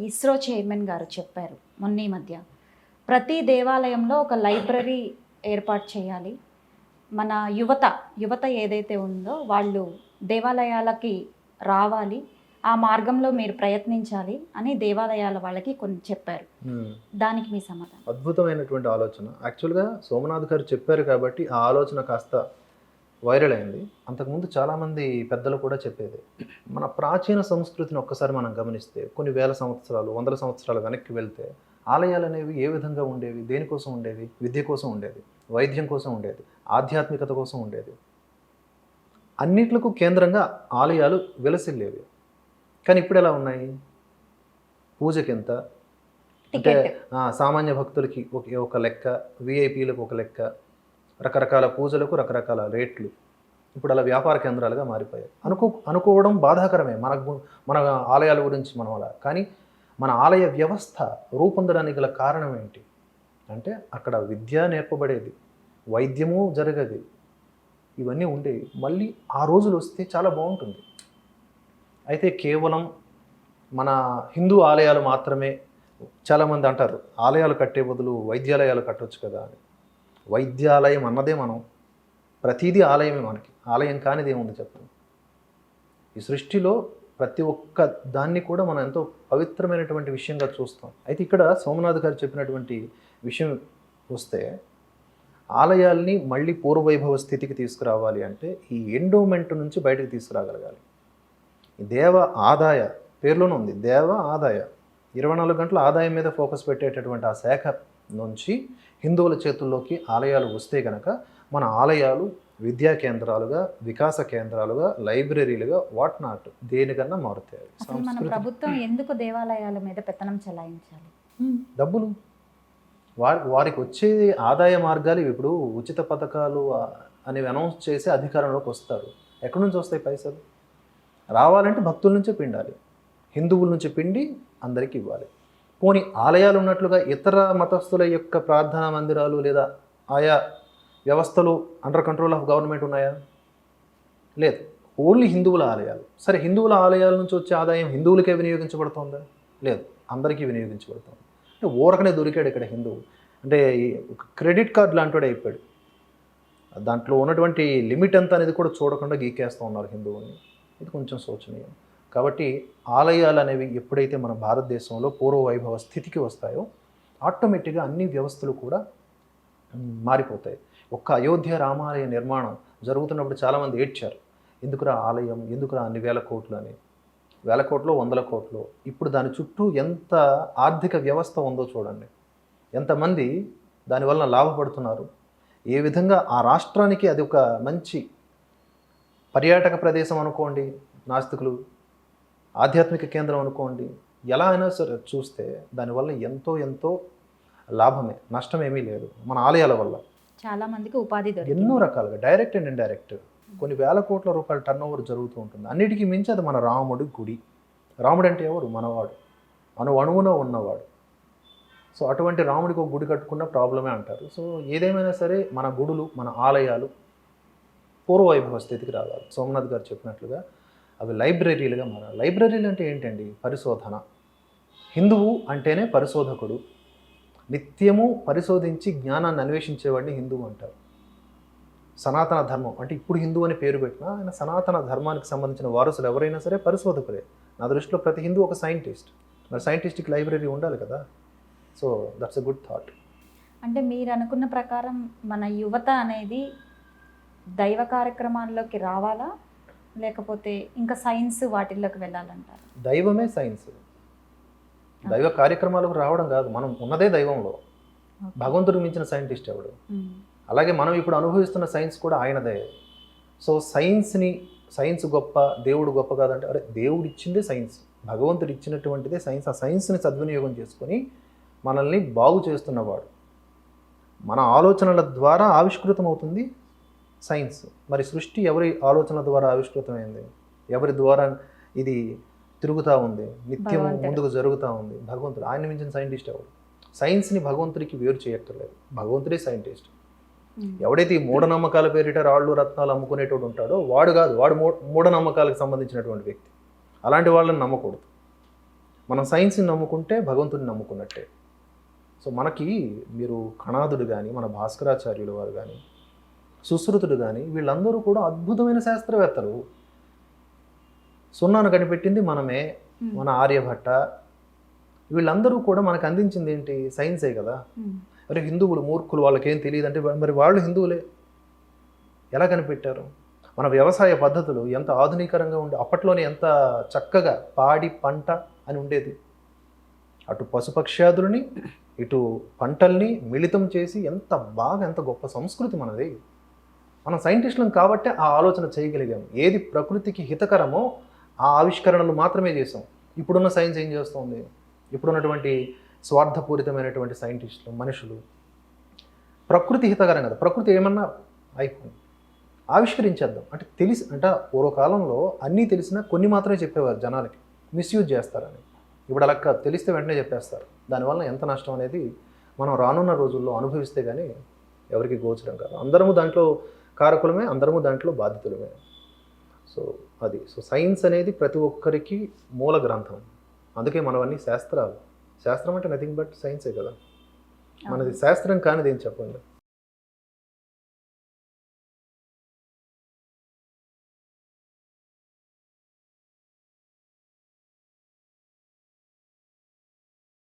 ISRO chairman గారు చెప్పారు మొన్న ఈ మధ్య. ప్రతి దేవాలయంలో ఒక లైబ్రరీ ఏర్పాటు చేయాలి. మన యువత యువత ఏదైతే ఉందో వాళ్ళు దేవాలయాలకి రావాలి. ఆ మార్గంలో మీరు ప్రయత్నించాలి అని దేవాలయాల వాళ్ళకి కొన్ని చెప్పారు. దానికి మీ సమాధానం. అద్భుతమైనటువంటి ఆలోచన. యాక్చువల్గా సోమనాథ్ గారు చెప్పారు కాబట్టి ఆ ఆలోచన కాస్త వైరల్ అయింది. అంతకుముందు చాలామంది పెద్దలు కూడా చెప్పేది మన ప్రాచీన సంస్కృతిని ఒక్కసారి మనం గమనిస్తే కొన్ని వేల సంవత్సరాలు వందల సంవత్సరాలు వెనక్కి వెళ్తే ఆలయాలు అనేవి ఏ విధంగా ఉండేవి దేనికోసం ఉండేవి? విద్య కోసం ఉండేది వైద్యం కోసం ఉండేది ఆధ్యాత్మికత కోసం ఉండేది. అన్నిట్లకు కేంద్రంగా ఆలయాలు వెలసిల్లేవి. కానీ ఇప్పుడు ఎలా ఉన్నాయి? పూజకెంత అంటే టికెట్. ఆ, సామాన్య భక్తులకి ఒక ఒక లెక్క విఐపీలకు ఒక లెక్క రకరకాల పూజలకు రకరకాల రేట్లు. ఇప్పుడు అలా వ్యాపార కేంద్రాలుగా మారిపోయాయి. అనుకో అనుకోవడం బాధాకరమే. మన మన ఆలయాల గురించి మనం అలా. కానీ మన ఆలయ వ్యవస్థ రూపొందడానికి గల కారణం ఏంటి? అంటే అక్కడ విద్య నేర్పబడేది వైద్యము జరగది ఇవన్నీ ఉండేవి. మళ్ళీ ఆ రోజులు వస్తే చాలా బాగుంటుంది. అయితే కేవలం మన హిందూ ఆలయాలు మాత్రమే చాలామంది అంటారు ఆలయాలు కట్టే బదులు వైద్యాలయాలు కట్టొచ్చు కదా అని. వైద్యాలయం అన్నదే మనం. ప్రతిదీ ఆలయమే మనకి. ఆలయం కానిది ఏముంది చెప్పండి ఈ సృష్టిలో ప్రతి ఒక్క దాన్ని కూడా మనం ఎంతో పవిత్రమైనటువంటి విషయంగా చూస్తాం. అయితే ఇక్కడ సోమనాథ్ గారు చెప్పినటువంటి విషయం వస్తే ఆలయాల్ని మళ్ళీ పూర్వవైభవ స్థితికి తీసుకురావాలి అంటే ఈ ఎండోమెంట్ నుంచి బయటకు తీసుకురాగలగాలి. ఈ దేవ ఆదాయ పేర్లోనే ఉంది. దేవ ఆదాయ. ఇరవై నాలుగు గంటల ఆదాయం మీద ఫోకస్ పెట్టేటటువంటి ఆ శాఖ నుంచి హిందువుల చేతుల్లోకి ఆలయాలు వస్తే గనక మన ఆలయాలు విద్యా కేంద్రాలుగా వికాస కేంద్రాలుగా లైబ్రరీలుగా వాట్ నాట్ దేనికన్నా మారుతాయి. మన ప్రభుత్వం ఎందుకు దేవాలయాల మీద పెత్తనం చెలాయించాలి? డబ్బులు. వారి వారికి వచ్చే ఆదాయ మార్గాలు ఇప్పుడు ఉచిత పథకాలు అనేవి అనౌన్స్ చేసి అధికారంలోకి వస్తారు. ఎక్కడి నుంచి వస్తాయి పైసలు? రావాలంటే భక్తుల నుంచే పిండాలి. హిందువుల నుంచి పిండి అందరికీ ఇవ్వాలి. పోనీ ఆలయాలు ఉన్నట్లుగా ఇతర మతస్థుల యొక్క ప్రార్థనా మందిరాలు లేదా ఆయా వ్యవస్థలు అండర్ కంట్రోల్ ఆఫ్ గవర్నమెంట్ ఉన్నాయా? లేదు. ఓన్లీ హిందువుల ఆలయాలు. సరే హిందువుల ఆలయాల నుంచి వచ్చే ఆదాయం హిందువులకే వినియోగించబడుతుందా? లేదు. అందరికీ వినియోగించబడుతుంది. అంటే ఊరకనే దొరికాడు ఇక్కడ హిందువు. అంటే క్రెడిట్ కార్డ్ లాంటివాడే అయిపోయాడు. దాంట్లో ఉన్నటువంటి లిమిట్ ఎంత అనేది కూడా చూడకుండా గీకేస్తూ ఉన్నారు హిందువుని ఇది కొంచెం శోచనీయం. కాబట్టి ఆలయాలు అనేవి ఎప్పుడైతే మన భారతదేశంలో పూర్వ వైభవ స్థితికి వస్తాయో ఆటోమేటిక్గా అన్ని వ్యవస్థలు కూడా మారిపోతాయి. ఒక్క అయోధ్య రామాలయ నిర్మాణం జరుగుతున్నప్పుడు చాలామంది ఏడ్చారు. ఎందుకురా ఆలయం? ఎందుకురా అన్ని వేల కోట్లు అని. వేల కోట్లు వందల కోట్లు. ఇప్పుడు దాని చుట్టూ ఎంత ఆర్థిక వ్యవస్థ ఉందో చూడండి. ఎంతమంది దానివల్ల లాభపడుతున్నారు? ఏ విధంగా ఆ రాష్ట్రానికి అది ఒక మంచి పర్యాటక ప్రదేశం అనుకోండి నాస్తికులు. ఆధ్యాత్మిక కేంద్రం అనుకోండి ఎలా అయినా సరే చూస్తే దానివల్ల ఎంతో ఎంతో లాభమే నష్టం ఏమీ లేదు మన ఆలయాల వల్ల. చాలా మందికి ఉపాధి ఎన్నో రకాలుగా డైరెక్ట్ అండ్ ఇండైరెక్ట్. కొన్ని వేల కోట్ల రూపాయల టర్న్ ఓవర్ జరుగుతూ ఉంటుంది. అన్నిటికీ మించి అది మన రాముడి గుడి. రాముడు అంటే ఎవరు? మనవాడు. అణు అణువున ఉన్నవాడు. సో అటువంటి రాముడికి ఒక గుడి కట్టుకున్న ప్రాబ్లమే అంటారు. సో ఏదేమైనా సరే మన గుడులు మన ఆలయాలు పూర్వవైభవ స్థితికి రావాలి. సోమనాథ్ గారు చెప్పినట్లుగా అవి లైబ్రరీలుగా మారాలి. లైబ్రరీలు అంటే ఏంటండి? పరిశోధన. హిందువు అంటేనే పరిశోధకుడు. నిత్యము పరిశోధించి జ్ఞానాన్ని అన్వేషించేవాడిని హిందువు అంటారు. సనాతన ధర్మం అంటే ఇప్పుడు హిందూ అని పేరు పెట్టినా ఆయన సనాతన ధర్మానికి సంబంధించిన వారసులు ఎవరైనా సరే పరిశోధకులే. నా దృష్టిలో ప్రతి హిందూ ఒక సైంటిస్ట్. మరి సైంటిస్ట్కి లైబ్రరీ ఉండాలి కదా? So that's a good thought అంటే మీరు అనుకున్న ప్రకారం మన యువత అనేది దైవ కార్యక్రమాల్లోకి రావాలా? లేకపోతే ఇంకా సైన్స్ వాటిల్లోకి వెళ్ళాలంటారు? దైవమే సైన్స్. దైవ కార్యక్రమాలకు రావడం కాదు మనం ఉన్నదే దైవంలో. భగవంతుడికి మించిన సైంటిస్ట్ ఎవడు? అలాగే మనం ఇప్పుడు అనుభవిస్తున్న సైన్స్ కూడా ఆయనదే. సో సైన్స్ని సైన్స్ గొప్ప దేవుడు గొప్ప కాదంటే అరే దేవుడు ఇచ్చిందే సైన్స్. భగవంతుడు ఇచ్చినటువంటిదే సైన్స్. ఆ సైన్స్ని సద్వినియోగం చేసుకొని మనల్ని బాగు చేస్తున్నవాడు. మన ఆలోచనల ద్వారా ఆవిష్కృతం అవుతుంది సైన్స్. మరి సృష్టి ఎవరి ఆలోచనల ద్వారా ఆవిష్కృతమైంది? ఎవరి ద్వారా ఇది తిరుగుతూ ఉంది? నిత్యం. ముందుకు జరుగుతూ ఉంది? భగవంతుడు. ఆయన మించిన సైంటిస్ట్ ఎవరు? సైన్స్ని భగవంతుడికి వేరు చేయక్కర్లేదు. భగవంతుడే సైంటిస్ట్. ఎవడైతే ఈ మూఢనమ్మకాల పేరిట రాళ్ళు రత్నాలు అమ్ముకునేటోడు ఉంటాడో వాడు కాదు. వాడు మూ మూఢనమ్మకాలకు సంబంధించినటువంటి వ్యక్తి. అలాంటి వాళ్ళని నమ్మకూడదు. మనం సైన్స్ని నమ్ముకుంటే భగవంతుని నమ్ముకున్నట్టే. సో మనకి మీరు కణాదుడు కానీ మన భాస్కరాచార్యులు వారు కానీ సుశ్రుతుడు కానీ వీళ్ళందరూ కూడా అద్భుతమైన శాస్త్రవేత్తలు. సున్నాను కనిపెట్టింది మనమే మన ఆర్యభట్ట. వీళ్ళందరూ కూడా మనకు అందించింది ఏంటి? సైన్సే కదా. మరి హిందువులు మూర్ఖులు వాళ్ళకేం తెలియదు అంటే మరి వాళ్ళు హిందువులే. ఎలా కనిపెట్టారు? మన వ్యవసాయ పద్ధతులు ఎంత ఆధునికరంగా ఉండే అప్పట్లోనే ఎంత చక్కగా పాడి పంట అని ఉండేది. అటు పశుపక్ష్యాదులని ఇటు పంటల్ని మిళితం చేసి ఎంత బాగా ఎంత గొప్ప సంస్కృతి మనది. మనం సైంటిస్టులం కాబట్టి ఆ ఆలోచన చేయగలిగాం. ఏది ప్రకృతికి హితకరమో ఆ ఆవిష్కరణలు మాత్రమే చేసాం ఇప్పుడున్న సైన్స్ ఏం చేస్తుంది? ఇప్పుడున్నటువంటి స్వార్థపూరితమైనటువంటి సైంటిస్టులు మనుషులు ప్రకృతి హితకరం కదా. ప్రకృతి ఏమన్నా అయిపోయింది. ఆవిష్కరించేద్దాం. అంటే తెలిసి అంటే పూర్వకాలంలో అన్నీ తెలిసినా కొన్ని మాత్రమే చెప్పేవారు జనాలకి. మిస్యూజ్ చేస్తారని. ఇప్పుడు అలా తెలిస్తే వెంటనే చెప్పేస్తారు. దానివల్ల ఎంత నష్టం అనేది మనం రానున్న రోజుల్లో అనుభవిస్తే కానీ ఎవరికి గోచరం కాదు. అందరము దాంట్లో కారకులమే అందరము దాంట్లో బాధితులమే. సో అది. సో సైన్స్ అనేది ప్రతి ఒక్కరికి మూల గ్రంథం. అందుకే మనవన్నీ శాస్త్రాలు. శాస్త్రం అంటే నథింగ్ బట్ సైన్సే కదా? మనది శాస్త్రం కానిది ఏం చెప్పండి?